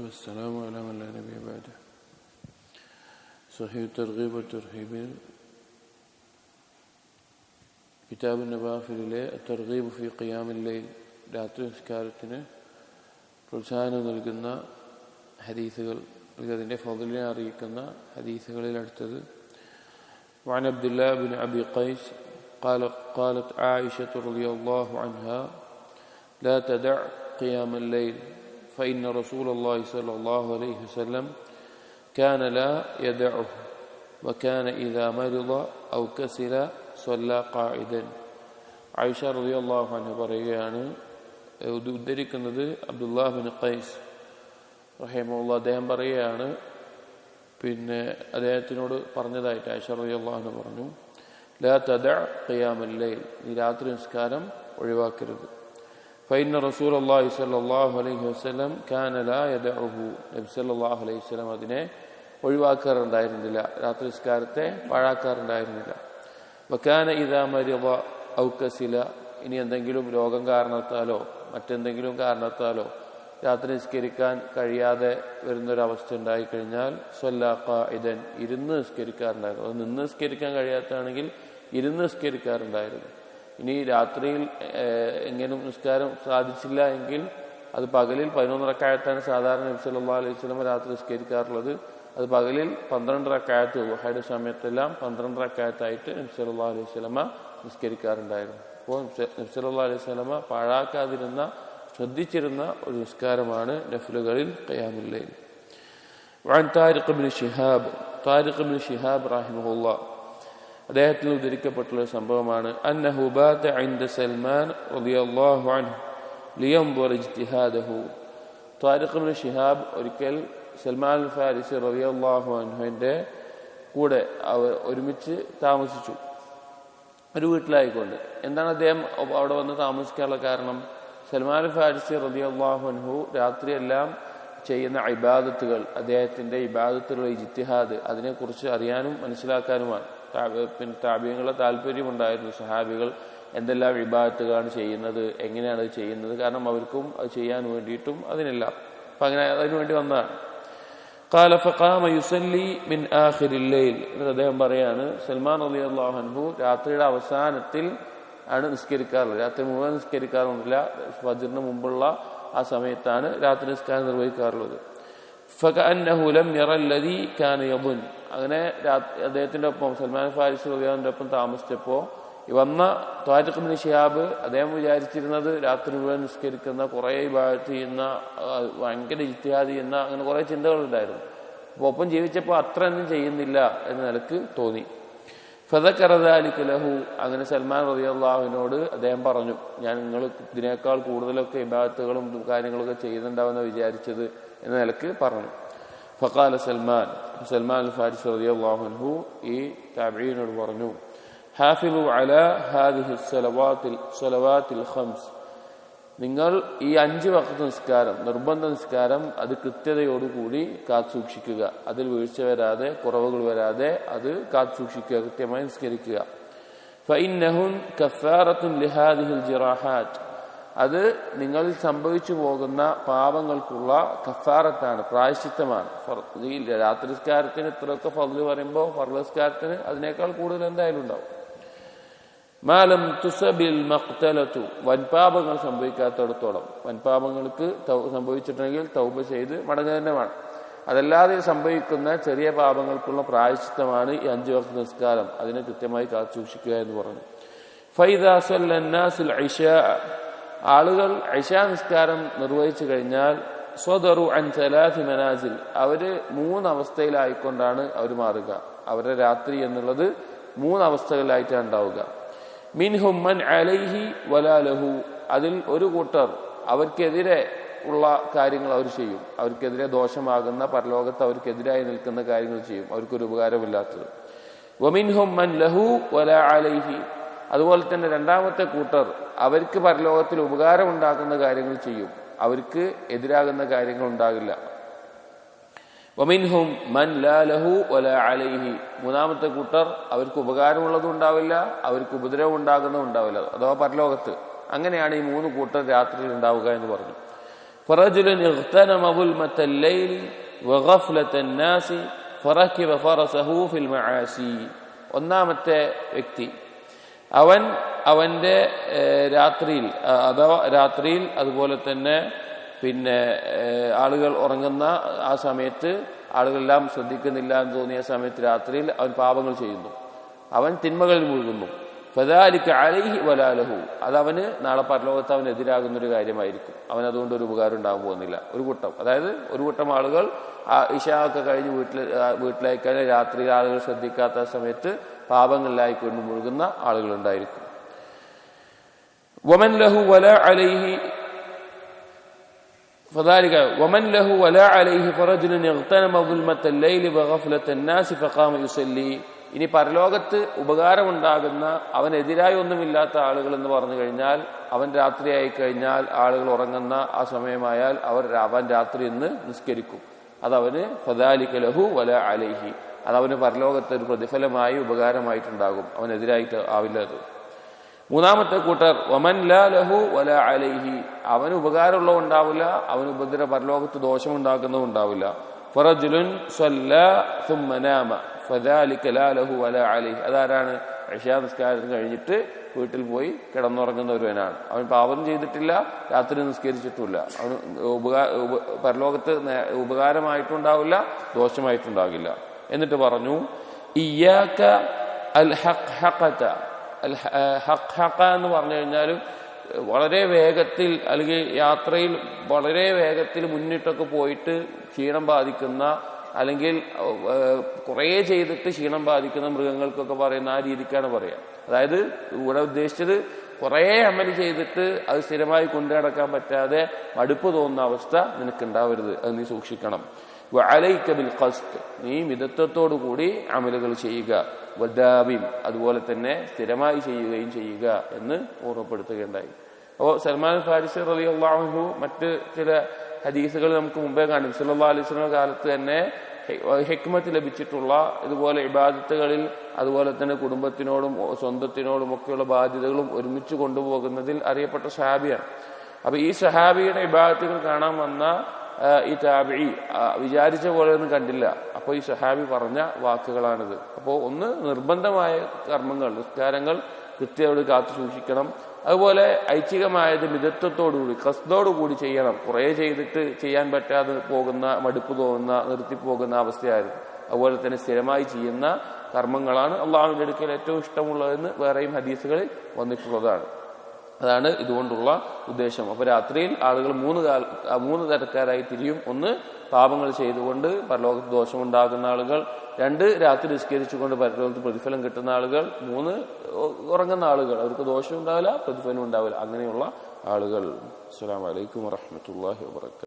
والسلام على من لا نبي بعده. صحيح الترغيب والترهيب. കിതാബ് നബാഫിലെ തർഗീബ് ഫി ഖിയാമില്ലയിൽ രാത്രി നിസ്കാരത്തിന് പ്രോത്സാഹനം നൽകുന്ന ഹദീസുകൾ അതിൻ്റെ ഫضലിനെ അറിയിക്കുന്ന ഹദീസുകളിൽ അടുത്തത്. وعن عبد الله بن أبي قيس قال قالت عائشة رضي الله عنها لا تدع قيام الليل. فإن رسول الله صلى الله عليه وسلم كان لا يدعه وكان إذا مرض أو كسل صلى قاعدا ആയിഷ റബി അള്ളാഹു അൻഹ പറയുകയാണ് ഇത് ഉദ്ധരിക്കുന്നത് അബ്ദുല്ലാഹ് ബിൻ ഖൈസ് റഹിമുള്ള അദ്ദേഹം പറയുകയാണ് പിന്നെ അദ്ദേഹത്തിനോട് പറഞ്ഞതായിട്ട് ആയിഷ റബി അള്ളാഹുന് പറഞ്ഞു ലാ തദ ഖിയാമല്ലൈൽ നീ രാത്രി നിസ്കാരം ഒഴിവാക്കരുത് ഫൈന റസൂൽ അള്ളാഹി സല്ലാഹു അലൈഹി വസ്ലം കാന ലാ യദഅഹു നബി സല്ലല്ലാഹു അലൈഹി വസല്ലം അതിനെ ഒഴിവാക്കാറുണ്ടായിരുന്നില്ല. രാത്രി നിസ്കാരത്തെ പാഴാക്കാറുണ്ടായിരുന്നില്ല വക്കാന ഇതാ മരിവ ഔക്കസില ഇനി എന്തെങ്കിലും രോഗം കാരണത്താലോ മറ്റെന്തെങ്കിലും കാരണത്താലോ രാത്രി നിസ്കരിക്കാൻ കഴിയാതെ വരുന്നൊരവസ്ഥ ഉണ്ടായിക്കഴിഞ്ഞാൽ സ്വല്ലാക്ക ഇതൻ ഇരുന്ന് നിസ്കരിക്കാറുണ്ടായിരുന്നു. അത് നിന്ന് നിസ്കരിക്കാൻ കഴിയാത്തതാണെങ്കിൽ ഇരുന്ന് നിസ്കരിക്കാറുണ്ടായിരുന്നു. ഇനി രാത്രിയിൽ എങ്ങനെ നിസ്കാരം സാധിച്ചില്ല എങ്കിൽ അത് പകലിൽ പതിനൊന്നരക്കായത്താണ് സാധാരണ നബി സല്ലല്ലാഹു അലൈഹി വസല്ലം രാത്രി നിസ്കരിക്കാറുള്ളത് അത് പകലിൽ പന്ത്രണ്ട് റക്കായത്ത് വുഹയുടെ സമയത്തെല്ലാം പന്ത്രണ്ട് റക്കായത്തായിട്ട് നബി സല്ലല്ലാഹു അലൈഹി വസല്ലമ നിസ്കരിക്കാറുണ്ടായിരുന്നു അപ്പോൾ നബി സല്ലല്ലാഹു അലൈഹി വസല്ലമ പാഴാക്കാതിരുന്ന ശ്രദ്ധിച്ചിരുന്ന ഒരു നിസ്കാരമാണ് നഫ്ലുകളിൽ ഖിയാമുല്ലൈൽ وعن طارق بن شهاب طارق بن شهاب رحمه الله അദ്ദേഹത്തിന് ഉദ്ധരിക്കപ്പെട്ടുള്ള സംഭവമാണ്. ഷിഹാബ് സൽമാൻ റളിയല്ലാഹു ഇജ്തിഹാദഹു. ശിഹാബ് ഒരിക്കൽ സൽമാൻ ഫാരിസ് റളിയല്ലാഹു അൻഹുവിന്റെ കൂടെ അവർ ഒരുമിച്ച് താമസിച്ചു. ഒരു വീട്ടിലായിക്കൊണ്ട്. എന്താണ് അദ്ദേഹം അവിടെ വന്ന് താമസിക്കാനുള്ള കാരണം? സൽമാൻ ഫാരിസി റബിയാഹു അൻഹു രാത്രിയെല്ലാം ചെയ്യുന്ന ഇബാദത്തുകൾ അദ്ദേഹത്തിന്റെ ഇബാദത്തിലുള്ള ഇജിത്തിഹാദ് അതിനെക്കുറിച്ച് അറിയാനും മനസ്സിലാക്കാനുമാണ്. പിന്നെ താപ്യങ്ങളുടെ താല്പര്യമുണ്ടായിരുന്നു സഹാബികൾ എന്തെല്ലാം വിഭാഗത്തുകളാണ് ചെയ്യുന്നത് എങ്ങനെയാണ് അത് ചെയ്യുന്നത് കാരണം അവർക്കും അത് ചെയ്യാൻ വേണ്ടിയിട്ടും അതിനെല്ലാം അപ്പം അങ്ങനെ അതിനു വേണ്ടി വന്നതാണ് قال فقام يصلي من آخر الليل അദ്ദേഹം പറയാണ് സൽമാൻ അലി അള്ളാഹു രാത്രിയുടെ അവസാനത്തിൽ ആണ് നിസ്കരിക്കാറുള്ളത് രാത്രി മുഴുവൻ നിസ്കരിക്കാറൊന്നുമില്ല ഫജറിന് മുമ്പുള്ള ആ സമയത്താണ് രാത്രി നിസ്കാരം നിർവഹിക്കാറുള്ളത് ഫകഅന്നഹു ലം യറ അല്ലദി കാന യബുൻ അങ്ങനെ അദ്ദേഹത്തിന്റെ ഒപ്പം സൽമാൻ ഫാരിസ് റളിയല്ലാഹുവിന്റെ ഒപ്പം താമസിച്ചപ്പോൾ വന്ന ത്വാരിഖ് ബിൻ ഷിഹാബ് അദ്ദേഹം വിചാരിച്ചിരുന്നത് രാത്രി മുഴുവൻ നിസ്കരിക്കുന്ന കുറേ ഇബാദത്ത് ചെയ്യുന്ന ഭയങ്കര ഇത്തിഹാദ് ചെയ്യുന്ന അങ്ങനെ കുറേ ചിന്തകളുണ്ടായിരുന്നു അപ്പോൾ ഒപ്പം ജീവിച്ചപ്പോൾ അത്ര ഒന്നും ചെയ്യുന്നില്ല എന്ന നിലയ്ക്ക് തോന്നി. ഫതക്കറദാലിക്ക് ലഹു. അങ്ങനെ സൽമാൻ റബിയുള്ളാഹുവിനോട് അദ്ദേഹം പറഞ്ഞു ഞാൻ നിങ്ങൾ ഇതിനേക്കാൾ കൂടുതലൊക്കെ ഇബാദത്തുകളും കാര്യങ്ങളൊക്കെ ചെയ്യുന്നുണ്ടാവുമെന്ന് വിചാരിച്ചത്. എന്ന നിലയ്ക്ക് പറഞ്ഞു. ഫക്കാല സൽമാൻ സൽമാൻ ഫാരിസ് റളിയല്ലാഹു ഈ താബീനോട് പറഞ്ഞു ഹാഫിലു അല ഹാദിഹി ഖംസ്. നിങ്ങൾ ഈ അഞ്ച് വക്ത നിസ്കാരം നിർബന്ധ നിസ്കാരം അത് കൃത്യതയോടുകൂടി കാത്തു സൂക്ഷിക്കുക. അതിൽ വീഴ്ച വരാതെ കുറവുകൾ വരാതെ അത് കാത്തു സൂക്ഷിക്കുക കൃത്യമായി നിസ്കരിക്കുക. ഫൈനഹുൻ കഫാറത്തുൻ ലിഹാദിഹിൽ ജിറാഹാറ്റ് അത് നിങ്ങളിൽ സംഭവിച്ചു പോകുന്ന പാപങ്ങൾക്കുള്ള കഫാറത്താണ് പ്രായശ്ചിത്തമാണ്. രാത്രി നിസ്കാരത്തിന് ഇത്രയൊക്കെ ഫർദ് പറയുമ്പോൾ ഫർലസ്കാരത്തിന് അതിനേക്കാൾ കൂടുതൽ എന്തായാലും ഉണ്ടാവും. മാലം തുസബിൽ മക്തലത്തു വൻപാപങ്ങൾ സംഭവിക്കാത്തടത്തോളം. വൻപാപങ്ങൾക്ക് സംഭവിച്ചിട്ടുണ്ടെങ്കിൽ തൗബ ചെയ്ത് മടങ്ങുക തന്നെ വേണം അതല്ലാതെ സംഭവിക്കുന്ന ചെറിയ പാപങ്ങൾക്കുള്ള പ്രായശ്ചിത്തമാണ് ഈ അഞ്ചു വർഷ നിസ്കാരം. അതിനെ കൃത്യമായി കാത്തു സൂക്ഷിക്കുക എന്ന് പറഞ്ഞു. ഫൈദാസൽ ആളുകൾ ഐഷ നിസ്കാരം നിർവഹിച്ചു കഴിഞ്ഞാൽ സ്വദറു അൻ സലാഹി മനാസിൽ. അവർ മൂന്നവസ്ഥയിലായിക്കൊണ്ടാണ് അവർ മാറുക. അവരുടെ രാത്രി എന്നുള്ളത് മൂന്നവസ്ഥകളിലായിട്ടാണ് ഉണ്ടാവുക. മിൻഹുമ്മൻ അലൈഹി വലാലഹു അതിൽ ഒരു കൂട്ടർ അവർക്കെതിരെ ഉള്ള കാര്യങ്ങൾ അവർ ചെയ്യും. അവർക്കെതിരെ ദോഷമാകുന്ന പരലോകത്ത് അവർക്കെതിരായി നിൽക്കുന്ന കാര്യങ്ങൾ ചെയ്യും. അവർക്കൊരു ഉപകാരമില്ലാത്തത്. വമിൻഹും മൻ ലഹു വലാ അലൈഹി. അതുപോലെ തന്നെ രണ്ടാമത്തെ കൂട്ടർ അവർക്ക് പരലോകത്തിൽ ഉപകാരം ഉണ്ടാക്കുന്ന കാര്യങ്ങൾ ചെയ്യും അവർക്ക് എതിരാകുന്ന കാര്യങ്ങൾ ഉണ്ടാകില്ല വമിൻഹും മൻ ലാ ലഹു വല അലൈഹി മൂന്നാമത്തെ കൂട്ടർ അവർക്ക് ഉപകാരമുള്ളതും ഉണ്ടാവില്ല അവർക്ക് ഉപദ്രവം ഉണ്ടാകുന്നതും ഉണ്ടാവില്ല അഥവാ പരലോകത്ത് അങ്ങനെയാണ് ഈ മൂന്ന് കൂട്ടർ രാത്രിയിൽ ഉണ്ടാവുക എന്ന് പറഞ്ഞു فرجل اغتنم ظلمة الليل وغفلة الناس فركب فرسه في المعاصي ഒന്നാമത്തെ വ്യക്തി അവൻ അവന്റെ രാത്രിയിൽ അഥവാ രാത്രിയിൽ അതുപോലെ തന്നെ പിന്നെ ആളുകൾ ഉറങ്ങുന്ന ആ സമയത്ത് ആളുകളെല്ലാം ശ്രദ്ധിക്കുന്നില്ല എന്ന് തോന്നിയ സമയത്ത് രാത്രിയിൽ അവൻ പാപങ്ങൾ ചെയ്യുന്നു. അവൻ തിന്മകളിൽ മുഴുകുന്നു. ഫദാലിക്ക് അലൈഹി വലാലഹു അതവന് നാളെ പരലോകത്ത് അവൻ എതിരാകുന്ന ഒരു കാര്യമായിരിക്കും. അവൻ അതുകൊണ്ട് ഒരു ഉപകാരം ഉണ്ടാകാൻ പോകുന്നില്ല. ഒരു കൂട്ടം. അതായത് ഒരു കൂട്ടം ആളുകൾ ഇഷ ഒക്കെ കഴിഞ്ഞ് വീട്ടിൽ വീട്ടിലേക്കാൻ രാത്രിയിൽ ആളുകൾ ശ്രദ്ധിക്കാത്ത സമയത്ത് പാപങ്ങളിലായി കൊണ്ട് മുഴുകുന്ന ആളുകൾ ഉണ്ടായിരിക്കും വമൻ ലഹു വല അലൈഹി فذلك ومن له ولا عليه فرجل اغتنم ظلمة الليل وغفلة الناس فقام يصلي ഇനി പരലോകത്ത് ഉപകാരമുണ്ടാകുന്ന അവനെതിരായി ഒന്നുമില്ലാത്ത ആളുകൾ എന്ന് പറഞ്ഞു കഴിഞ്ഞാൽ അവൻ രാത്രിയായി കഴിഞ്ഞാൽ ആളുകൾ ഉറങ്ങുന്ന ആ സമയമായാൽ അവർ അവൻ രാത്രി ഇന്ന് നിസ്കരിക്കും അതവന് ഫദാലിക ലഹു വല അലൈഹി അതവന് പരലോകത്ത് ഒരു പ്രതിഫലമായി ഉപകാരമായിട്ടുണ്ടാകും. അവനെതിരായിട്ട് ആവില്ല അത്. മൂന്നാമത്തെ കൂട്ടർ ഒമൻ ലാ ലഹു വല അലൈഹി. അവന് ഉപകാരമുള്ളവ ഉണ്ടാവില്ല അവന് ഉപദ്ര പരലോകത്ത് ദോഷമുണ്ടാക്കുന്നതും ഉണ്ടാവില്ല. ഫറജുലുൻ ലഹു വല അലൈഹി. അതാരാണ്? അഷ്യാനിസ്കാരം കഴിഞ്ഞിട്ട് വീട്ടിൽ പോയി കിടന്നുറങ്ങുന്ന ഒരുവനാണ് അവൻ പാപം ചെയ്തിട്ടില്ല രാത്രി നിസ്കരിച്ചിട്ടുമില്ല. അവന് ഉപകാര പരലോകത്ത് ഉപകാരമായിട്ടുണ്ടാവില്ല ദോഷമായിട്ടുണ്ടാകില്ല. എന്നിട്ട് പറഞ്ഞു ഇയാക്ക അൽ ഹഖ് ഹഖത അൽ എന്ന് പറഞ്ഞു കഴിഞ്ഞാൽ വളരെ വേഗത്തിൽ അല്ലെങ്കിൽ യാത്രയിൽ വളരെ വേഗത്തിൽ മുന്നിട്ടൊക്കെ പോയിട്ട് ക്ഷീണം ബാധിക്കുന്ന അല്ലെങ്കിൽ കുറേ ചെയ്തിട്ട് ക്ഷീണം ബാധിക്കുന്ന മൃഗങ്ങൾക്കൊക്കെ പറയുന്ന ആ രീതിക്കാണ് പറയുക അതായത് ഇവിടെ ഉദ്ദേശിച്ചത് കുറേ അമൽ ചെയ്തിട്ട് അത് സ്ഥിരമായി കൊണ്ടു നടക്കാൻ പറ്റാതെ മടുപ്പ് തോന്നുന്ന അവസ്ഥ നിനക്ക് ഉണ്ടാവരുത് അത് നീ സൂക്ഷിക്കണം. നീ മിതത്വത്തോടു കൂടി അമലുകൾ ചെയ്യുക. വദാബിം അതുപോലെ തന്നെ സ്ഥിരമായി ചെയ്യുകയും ചെയ്യുക എന്ന് ഓർമ്മപ്പെടുത്തുകയുണ്ടായി. അപ്പോൾ സൽമാൻ ഫാരിസ് അലി അള്ളാഹു മറ്റ് ചില ഹദീസുകൾ നമുക്ക് മുമ്പേ കാണും. സല്ലാ അലൈഹി സ്വലം കാലത്ത് തന്നെ ഹെക്മത്ത് ലഭിച്ചിട്ടുള്ള ഇതുപോലെ ഇബാദത്തുകളിൽ അതുപോലെ തന്നെ കുടുംബത്തിനോടും സ്വന്തത്തിനോടും ഒക്കെയുള്ള ബാധ്യതകളും ഒരുമിച്ച് കൊണ്ടുപോകുന്നതിൽ അറിയപ്പെട്ട ഷഹാബിയാണ് അപ്പൊ ഈ ഷഹാബിയുടെ ഇബാദത്തുകൾ കാണാൻ വന്ന ഈ താബി വിചാരിച്ച പോലെ ഒന്നും കണ്ടില്ല. അപ്പോൾ ഈ സഹാബി പറഞ്ഞ വാക്കുകളാണിത്. അപ്പോൾ ഒന്ന് നിർബന്ധമായ കർമ്മങ്ങൾ നിസ്കാരങ്ങൾ കൃത്യമായിട്ട് കാത്തു സൂക്ഷിക്കണം. അതുപോലെ ഐച്ഛികമായത് മിതത്വത്തോടുകൂടി കസ്തോടുകൂടി ചെയ്യണം. കുറേ ചെയ്തിട്ട് ചെയ്യാൻ പറ്റാതെ പോകുന്ന മടുപ്പ് തോന്നുന്ന നിർത്തിപ്പോകുന്ന അവസ്ഥയായിരുന്നു. അതുപോലെ തന്നെ സ്ഥിരമായി ചെയ്യുന്ന കർമ്മങ്ങളാണ് അള്ളാഹുവിന്റെ അടുക്കൽ ഏറ്റവും ഇഷ്ടമുള്ളതെന്ന് വേറെയും ഹദീസുകളിൽ വന്നിട്ടുള്ളതാണ്. അതാണ് ഇതുകൊണ്ടുള്ള ഉദ്ദേശം. അപ്പൊ രാത്രിയിൽ ആളുകൾ മൂന്ന് കാല മൂന്ന് തരക്കാരായി തിരിയും. ഒന്ന് പാപങ്ങൾ ചെയ്തുകൊണ്ട് പരലോകത്ത് ദോഷമുണ്ടാകുന്ന ആളുകൾ. രണ്ട് രാത്രി നിസ്കരിച്ചുകൊണ്ട് പരലോകത്ത് പ്രതിഫലം കിട്ടുന്ന ആളുകൾ. മൂന്ന് ഉറങ്ങുന്ന ആളുകൾ. അവർക്ക് ദോഷം ഉണ്ടാവില്ല പ്രതിഫലം ഉണ്ടാവില്ല. അങ്ങനെയുള്ള ആളുകൾ. അസ്സാം വലൈക്കും വറഹ്മത്തുള്ളാഹി വബറകാതുഹു.